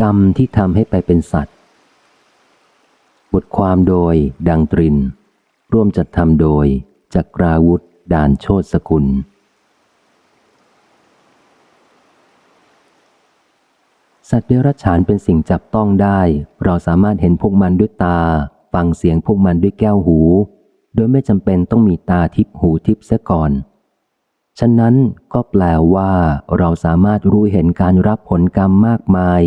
กรรมที่ทำให้ไปเป็นสัตว์ บทความโดยดังตริน ร่วมจัดทำโดยจักราวุธด่านโชตสกุล สัตว์เดรัจฉานเป็นสิ่งจับต้องได้ เราสามารถเห็นพวกมันด้วยตา ฟังเสียงพวกมันด้วยแก้วหู โดยไม่จำเป็นต้องมีตาทิพหูทิพเสียก่อนฉะนั้นก็แปลว่าเราสามารถรู้เห็นการรับผลกรรมมากมาย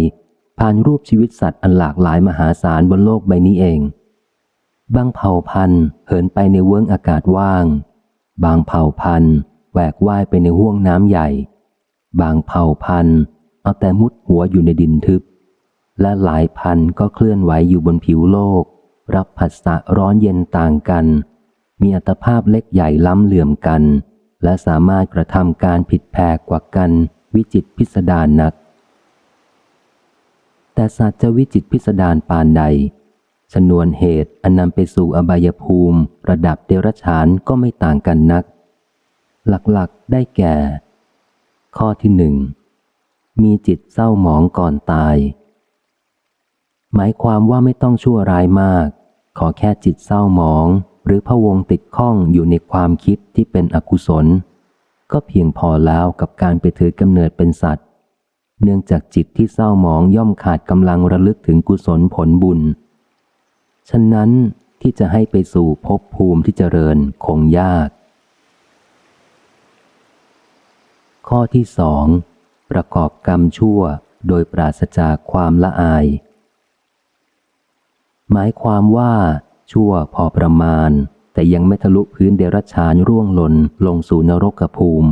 ผ่านรูปชีวิตสัตว์อันหลากหลายมหาศาลบนโลกใบนี้เอง บางเผ่าพันธุ์เหินไปในเวิ้งอากาศว่าง บางเผ่าพันธุ์แหวกว่ายไปในห้วงน้ำใหญ่ บางเผ่าพันธุ์เอาแต่มุดหัวอยู่ในดินทึบ และหลายพันธุ์ก็เคลื่อนไหวอยู่บนผิวโลก รับผัสสะร้อนเย็นต่างกัน มีอัตภาพเล็กใหญ่ล้ำเหลื่อมกัน และสามารถกระทำการผิดแผกกว่ากันวิจิตพิสดารนัก แต่สัตว์จะวิจิตพิสดารปานใดชนวนเหตุอันนำไปสู่อบายภูมิ ระดับเดรัจฉานก็ไม่ต่างกันนัก หลักๆได้แก่ ข้อที่หนึ่ง มีจิตเศร้าหมองก่อนตาย หมายความว่าไม่ต้องชั่วร้ายมาก ขอแค่จิตเศร้าหมอง หรือพะวงติดข้องอยู่ในความคิดที่เป็นอกุศล ก็เพียงพอแล้วกับการไปถือกำเนิดเป็นสัตว์ เนื่องจากจิตที่เศร้าหมองย่อมขาดกำลังระลึกถึงกุศลผลบุญ ฉะนั้นที่จะให้ไปสู่ภพภูมิที่เจริญคงยาก ข้อที่สองประกอบกรรมชั่วโดยปราศจากความละอาย หมายความว่าชั่วพอประมาณ แต่ยังไม่ทะลุพื้นเดรัจฉานร่วงหล่นลงสู่นรกภูมิ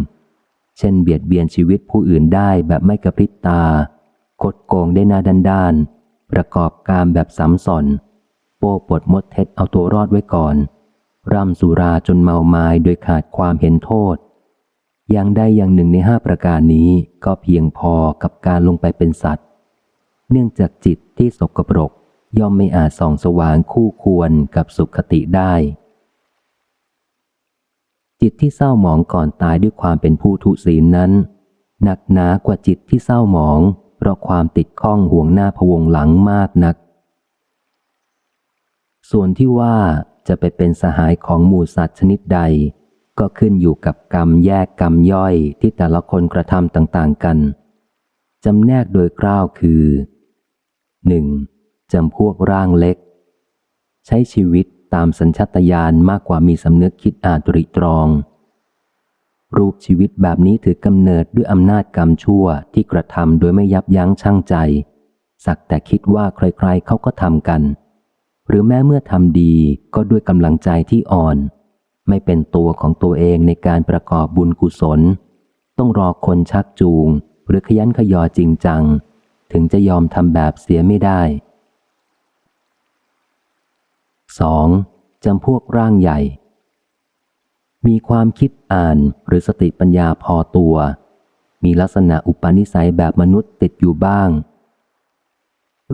เช่นเบียดเบียนชีวิตผู้อื่นได้แบบไม่กระพริบตา คดโกงได้หน้าด้านดานประกอบการแบบสำสอน โป้ปดมดเท็จเอาตัวรอดไว้ก่อน ร่ำสุราจนเมาไมา้โดยขาดความเห็นโทษ อย่างใดอย่างหนึ่งในห้าประการนี้ก็เพียงพอกับการลงไปเป็นสัตว์ เนื่องจากจิตที่สกปรกย่อมไม่อาจส่องสว่างคู่ควรกับสุขคติได้ จิตที่เศร้าหมองก่อนตายด้วยความเป็นผู้ทุศีลนั้น หนักหนากว่าจิตที่เศร้าหมอง เพราะความติดข้องห่วงหน้าพวงหลังมากนัก ส่วนที่ว่าจะไปเป็นสหายของหมูสัตว์ชนิดใด ก็ขึ้นอยู่กับกรรมแยกกรรมย่อยที่แต่ละคนกระทำต่างๆกันจำแนกโดยกล้าวคือ 1. จำพวกร่างเล็ก ใช้ชีวิต ตามสัญชาตญาณมากกว่ามีสำนึกคิดอ่านตริตรอง รูปชีวิตแบบนี้ถือกำเนิดด้วยอำนาจกรรมชั่วที่กระทำโดยไม่ยับยั้งชั่งใจ สักแต่คิดว่าใครๆเขาก็ทำกัน หรือแม้เมื่อทำดีก็ด้วยกำลังใจที่อ่อน ไม่เป็นตัวของตัวเองในการประกอบบุญกุศล ต้องรอคนชักจูง หรือขยันขยอจริงจัง ถึงจะยอมทำแบบเสียไม่ได้ 2. จำพวกร่างใหญ่ มีความคิดอ่านหรือสติปัญญาพอตัว มีลักษณะอุปนิสัยแบบมนุษย์ติดอยู่บ้าง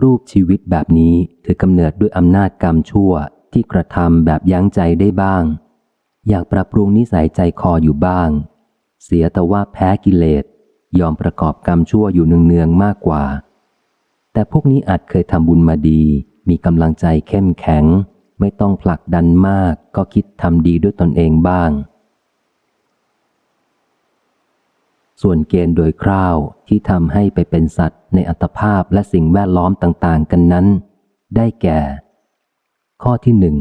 รูปชีวิตแบบนี้ถือกำเนิดด้วยอำนาจกรรมชั่วที่กระทำแบบยั้งใจได้บ้าง อยากปรับปรุงนิสัยใจคออยู่บ้าง เสียแต่ว่าแพ้กิเลสยอมประกอบกรรมชั่วอยู่เนืองๆมากกว่า แต่พวกนี้อาจเคยทำบุญมาดี มีกำลังใจเข้มแข็ง ไม่ต้องผลักดันมากก็คิดทำดีด้วยตนเองบ้าง ส่วนเกณฑ์โดยคร่าวที่ทำให้ไปเป็นสัตว์ในอัตภาพและสิ่งแวดล้อมต่าง ๆ กันนั้น ได้แก่ ข้อที่หนึ่ง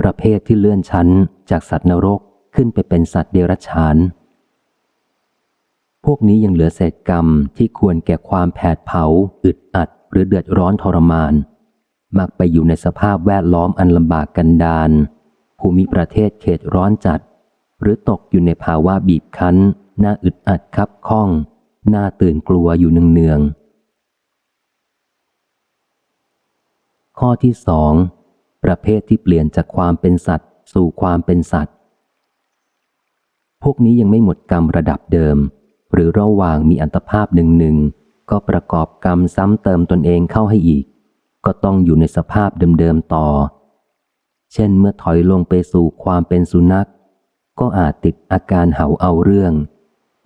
ประเภทที่เลื่อนชั้นจากสัตว์นรกขึ้นไปเป็นสัตว์เดรัจฉาน พวกนี้ยังเหลือเศษกรรมที่ควรแก่ความแผดเผา อึดอัด หรือเดือดร้อนทรมาน มักไปอยู่ในสภาพแวดล้อมอันลำบากกันดานภูมิประเทศเขตร้อนจัด หรือตกอยู่ในภาวะบีบคั้นน้าอึดอัดคับข้องน้าตื่นกลัวอยู่เนืองๆข้อที่สองประเภทที่เปลี่ยนจากความเป็นสัตว์ สู่ความเป็นสัตว์ พวกนี้ยังไม่หมดกรรมระดับเดิม หรือระหว่างมีอันตภาพหนึ่งหนึ่งก็ประกอบกรรมซ้ำเติมตนเองเข้าให้อีก ก็ต้องอยู่ในสภาพเดิมๆต่อ เช่นเมื่อถอยลงไปสู่ความเป็นสุนัข ก็อาจติดอาการเห่าเอาเรื่อง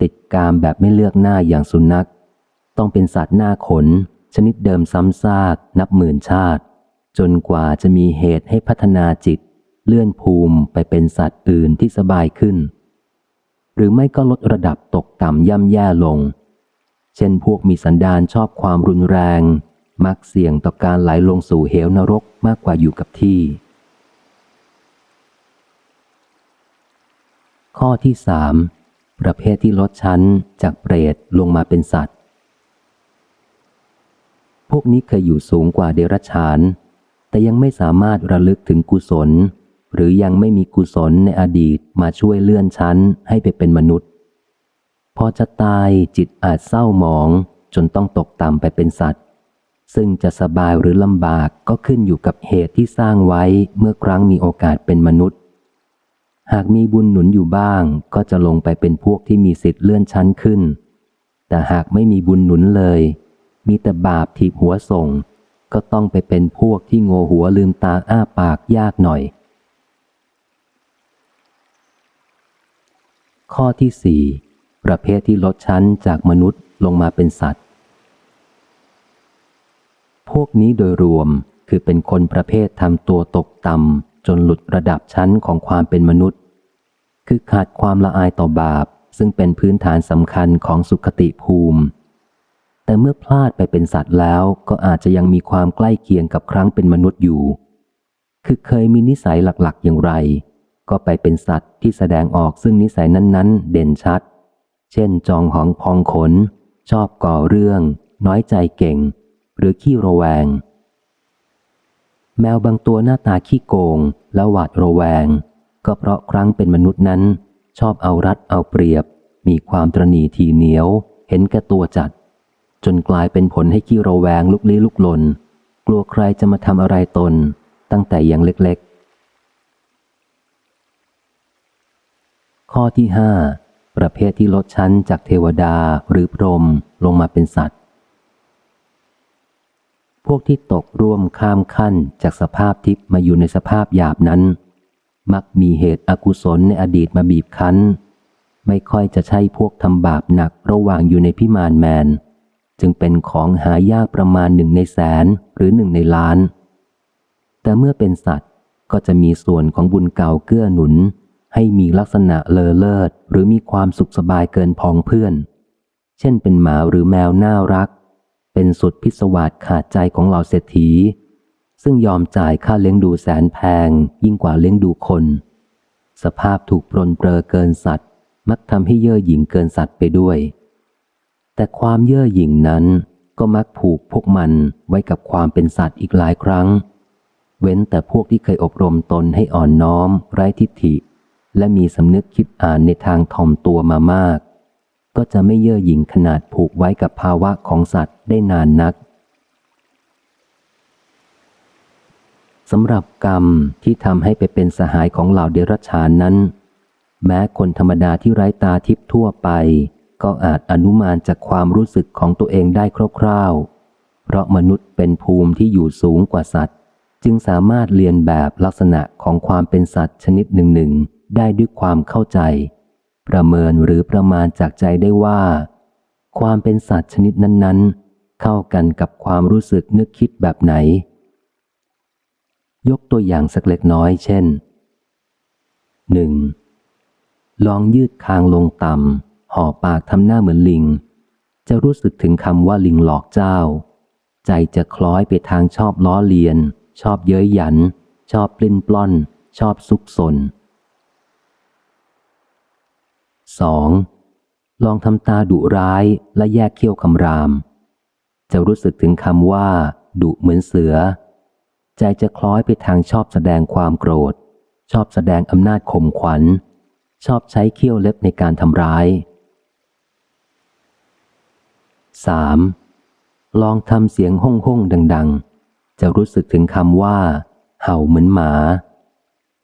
ติดกามแบบไม่เลือกหน้าอย่างสุนัข ต้องเป็นสัตว์หน้าขน ชนิดเดิมซ้ำซาก นับหมื่นชาติ จนกว่าจะมีเหตุให้พัฒนาจิต เลื่อนภูมิไปเป็นสัตว์อื่นที่สบายขึ้น หรือไม่ก็ลดระดับตกต่ำย่ำแย่ลง เช่นพวกมีสันดานชอบความรุนแรง มักเสี่ยงต่อการไหลลงสู่เหวนรกมากกว่าอยู่กับที่ ข้อที่สามประเภทที่ลดชั้นจากเปรตลงมาเป็นสัตว์ พวกนี้เคยอยู่สูงกว่าเดรัจฉาน แต่ยังไม่สามารถระลึกถึงกุศล หรือยังไม่มีกุศลในอดีตมาช่วยเลื่อนชั้นให้ไปเป็นมนุษย์ พอจะตายจิตอาจเศร้าหมองจนต้องตกต่ำไปเป็นสัตว์ ซึ่งจะสบายหรือลำบากก็ขึ้นอยู่กับเหตุที่สร้างไว้เมื่อครั้งมีโอกาสเป็นมนุษย์ หากมีบุญหนุนอยู่บ้าง ก็จะลงไปเป็นพวกที่มีสิทธิ์เลื่อนชั้นขึ้น แต่หากไม่มีบุญหนุนเลย มีแต่บาปถีบหัวส่ง ก็ต้องไปเป็นพวกที่โงหัวลืมตาอ้าปากยากหน่อย ข้อที่สี่ประเภทที่ลดชั้นจากมนุษย์ลงมาเป็นสัตว์ พวกนี้โดยรวมคือเป็นคนประเภททำตัวตกต่ำจนหลุดระดับชั้นของความเป็นมนุษย์ คือขาดความละอายต่อบาป ซึ่งเป็นพื้นฐานสำคัญของสุขติภูมิ แต่เมื่อพลาดไปเป็นสัตว์แล้วก็อาจจะยังมีความใกล้เคียงกับครั้งเป็นมนุษย์อยู่ คือเคยมีนิสัยหลักๆ อย่างไร ก็ไปเป็นสัตว์ที่แสดงออกซึ่งนิสัยนั้นๆ เด่นชัด เช่น จองหองพองขน ชอบก่อเรื่อง น้อยใจเก่ง หรือขี้ระแวง แมวบางตัวหน้าตาขี้โกงและหวาดระแวง ก็เพราะครั้งเป็นมนุษย์นั้น ชอบเอารัดเอาเปรียบ มีความตรณีทีเหนียว เห็นแก่ตัวจัด จนกลายเป็นผลให้ขี้ระแวงลุกลี้ลุกลน กลัวใครจะมาทำอะไรตน ตั้งแต่ยังเล็กๆ ข้อที่ห้าประเภทที่ลดชั้นจากเทวดาหรือพรหมลงมาเป็นสัตว์ พวกที่ตกร่วมข้ามขั้นจากสภาพทิพย์มาอยู่ในสภาพหยาบนั้น มักมีเหตุอกุศลในอดีตมาบีบคั้น ไม่ค่อยจะใช่พวกทำบาปหนักระหว่างอยู่ในพิมานแมน จึงเป็นของหายากประมาณหนึ่งในแสนหรือหนึ่งในล้าน แต่เมื่อเป็นสัตว์ก็จะมีส่วนของบุญเก่าเกื้อหนุน ให้มีลักษณะเลอเลิศ หรือมีความสุขสบายเกินพองเพื่อน เช่นเป็นหมาหรือแมวน่ารัก เป็นสุดพิศวาสขาดใจของเหล่าเศรษฐี ซึ่งยอมจ่ายค่าเลี้ยงดูแสนแพง ยิ่งกว่าเลี้ยงดูคน สภาพถูกปรนเปรอเกินสัตว์ มักทำให้เย่อหยิ่งเกินสัตว์ไปด้วย แต่ความเย่อหยิ่งนั้นก็มักผูกพวกมันไว้กับความเป็นสัตว์อีกหลายครั้ง เว้นแต่พวกที่เคยอบรมตนให้อ่อนน้อม ไร้ทิฏฐิ และมีสำนึกคิดอ่านในทางถ่อมตัวมามาก ก็จะไม่เย่อหยิ่งขนาดผูกไว้กับภาวะของสัตว์ได้นานนักสำหรับกรรมที่ทำให้ไปเป็นสหายของเหล่าเดรัจฉานนั้น แม้คนธรรมดาที่ไร้ตาทิพย์ทั่วไป ก็อาจอนุมานจากความรู้สึกของตัวเองได้คร่าวๆ เพราะมนุษย์เป็นภูมิที่อยู่สูงกว่าสัตว์ จึงสามารถเรียนแบบลักษณะของความเป็นสัตว์ชนิดหนึ่งๆ ได้ด้วยความเข้าใจ ประเมินหรือประมาณจากใจได้ว่า ความเป็นสัตว์ชนิดนั้น ๆ เข้ากันกับความรู้สึกนึกคิดแบบไหน ยกตัวอย่างสักเล็กน้อยเช่น 1. ลองยืดคางลงต่ำห่อปากทำหน้าเหมือนลิง จะรู้สึกถึงคำว่าลิงหลอกเจ้า ใจจะคล้อยไปทางชอบล้อเลียน ชอบเย้ยหยัน ชอบปลิ้นปล้อน ชอบซุกซน 2. ลองทำตาดุร้ายและแยกเขี้ยวคำราม จะรู้สึกถึงคำว่า ดุเหมือนเสือ ใจจะคล้อยไปทางชอบแสดงความโกรธ ชอบแสดงอำนาจข่มขวัญ ชอบใช้เขี้ยวเล็บในการทำร้าย 3. ลองทำเสียงห้องห้องดัง ๆ จะรู้สึกถึงคำว่า เห่าเหมือนหมา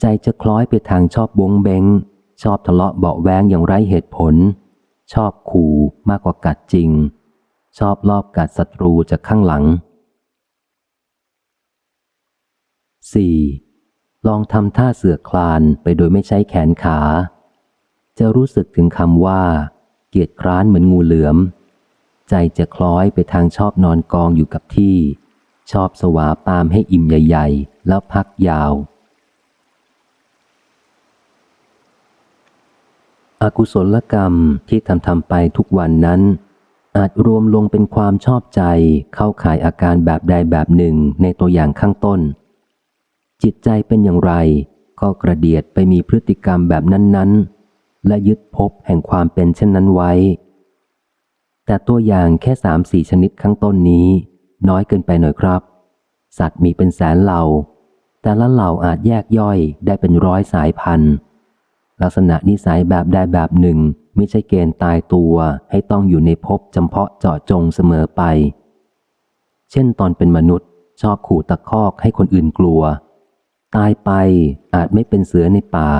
ใจจะคล้อยไปทางชอบบงเบง ชอบทะเลาะเบาแวงอย่างไร้เหตุผล ชอบขู่มากกว่ากัดจริง ชอบลอบกัดศัตรูจากข้างหลัง 4. ลองทำท่าเสือคลานไปโดยไม่ใช้แขนขา จะรู้สึกถึงคำว่า เกียดคร้านเหมือนงูเหลือม ใจจะคล้อยไปทางชอบนอนกองอยู่กับที่ ชอบสวาปามให้อิ่มใหญ่ ๆ แล้วพักยาว อกุศลกรรมที่ทำทำไปทุกวันนั้น อาจรวมลงเป็นความชอบใจเข้าข่ายอาการแบบใดแบบหนึ่งในตัวอย่างข้างต้น จิตใจเป็นอย่างไร ก็กระเดียดไปมีพฤติกรรมแบบนั้น ๆ และยึดพบแห่งความเป็นเช่นนั้นไว้ แต่ตัวอย่างแค่สามสี่ชนิดข้างต้นนี้ น้อยเกินไปหน่อยครับ สัตว์มีเป็นแสนเหล่า แต่ละเหล่าอาจแยกย่อยได้เป็นร้อยสายพันธุ์ ลักษณะนิสัยแบบใดแบบหนึ่ง ไม่ใช่เกณฑ์ตายตัวให้ต้องอยู่ในภพจำเพาะเจาะจงเสมอไป เช่นตอนเป็นมนุษย์ ชอบขู่ตะคอกให้คนอื่นกลัว ตายไปอาจไม่เป็นเสือในป่า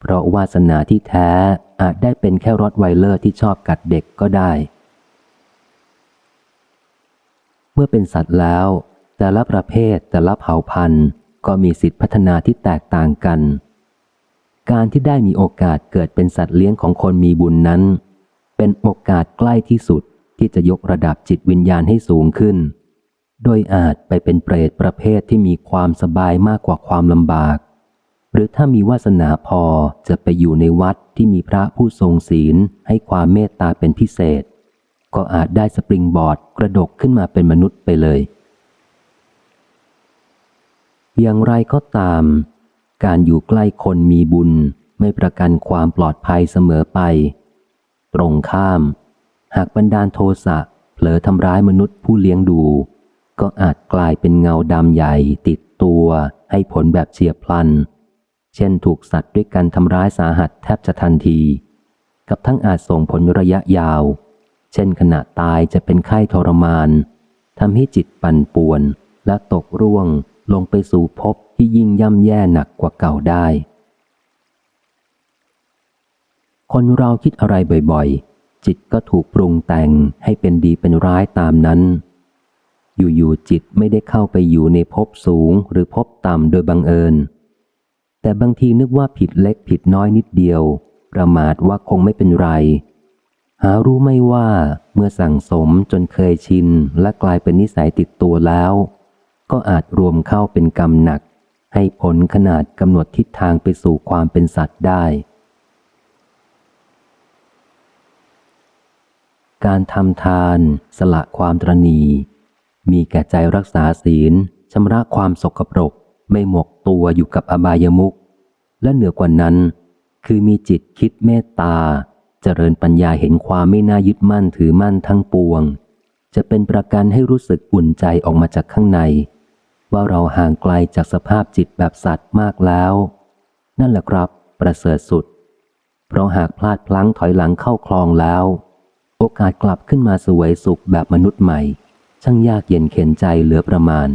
เพราะวาสนาที่แท้อาจได้เป็นแค่รอดไวเลอร์ที่ชอบกัดเด็กก็ได้ เมื่อเป็นสัตว์แล้ว แต่ละประเภทแต่ละเผ่าพันธุ์ ก็มีสิทธิพัฒนาที่แตกต่างกัน การที่ได้มีโอกาสเกิดเป็นสัตว์เลี้ยงของคนมีบุญนั้น เป็นโอกาสใกล้ที่สุดที่จะยกระดับจิตวิญญาณให้สูงขึ้น โดยอาจไปเป็นเปรตประเภทที่มีความสบายมากกว่าความลำบาก หรือถ้ามีวาสนาพอจะไปอยู่ในวัดที่มีพระผู้ทรงศีลให้ความเมตตาเป็นพิเศษ ก็อาจได้สปริงบอร์ดกระดกขึ้นมาเป็นมนุษย์ไปเลย อย่างไรก็ตาม การอยู่ใกล้คนมีบุญไม่ประกันความปลอดภัยเสมอไป ตรงข้าม หากบันดาลโทสะเผลอทำร้ายมนุษย์ผู้เลี้ยงดู ก็อาจกลายเป็นเงาดำใหญ่ติดตัวให้ผลแบบเฉียบพลัน เช่นถูกสัตว์ด้วยกันทำร้ายสาหัสแทบจะทันที กับทั้งอาจส่งผลระยะยาว เช่นขณะตายจะเป็นไข้ทรมานทำให้จิตปั่นป่วนและตกร่วงลงไปสู่ภพ ที่ยิ่งย่ำแย่หนักกว่าเก่าได้ คนเราคิดอะไรบ่อยๆ จิตก็ถูกปรุงแต่งให้เป็นดีเป็นร้ายตามนั้น อยู่ๆจิตไม่ได้เข้าไปอยู่ในภพสูงหรือภพต่ำโดยบังเอิญ แต่บางทีนึกว่าผิดเล็กผิดน้อยนิดเดียว ประมาทว่าคงไม่เป็นไร หารู้ไม่ว่าเมื่อสั่งสมจนเคยชินและกลายเป็นนิสัยติดตัวแล้วก็อาจรวมเข้าเป็นกรรมหนัก ให้ผลขนาดกำหนดทิศทางไปสู่ความเป็นสัตว์ได้ การทำทาน สละความตรณี มีแก่ใจรักษาศีลชำระความสกปรก ไม่หมกตัวอยู่กับอบายมุขและเหนือกว่านั้น คือมีจิตคิดเมตตา เจริญปัญญาเห็นความไม่น่ายึดมั่นถือมั่นทั้งปวง จะเป็นประกันให้รู้สึกอุ่นใจออกมาจากข้างใน ว่าเราห่างไกลจากสภาพจิตแบบสัตว์มากแล้ว นั่นแหละครับ ประเสริฐสุด เพราะหากพลาดพลั้งถอยหลังเข้าคลองแล้ว โอกาสกลับขึ้นมาสวยสุขแบบมนุษย์ใหม่ ช่างยากเย็นเข็นใจเหลือประมาณ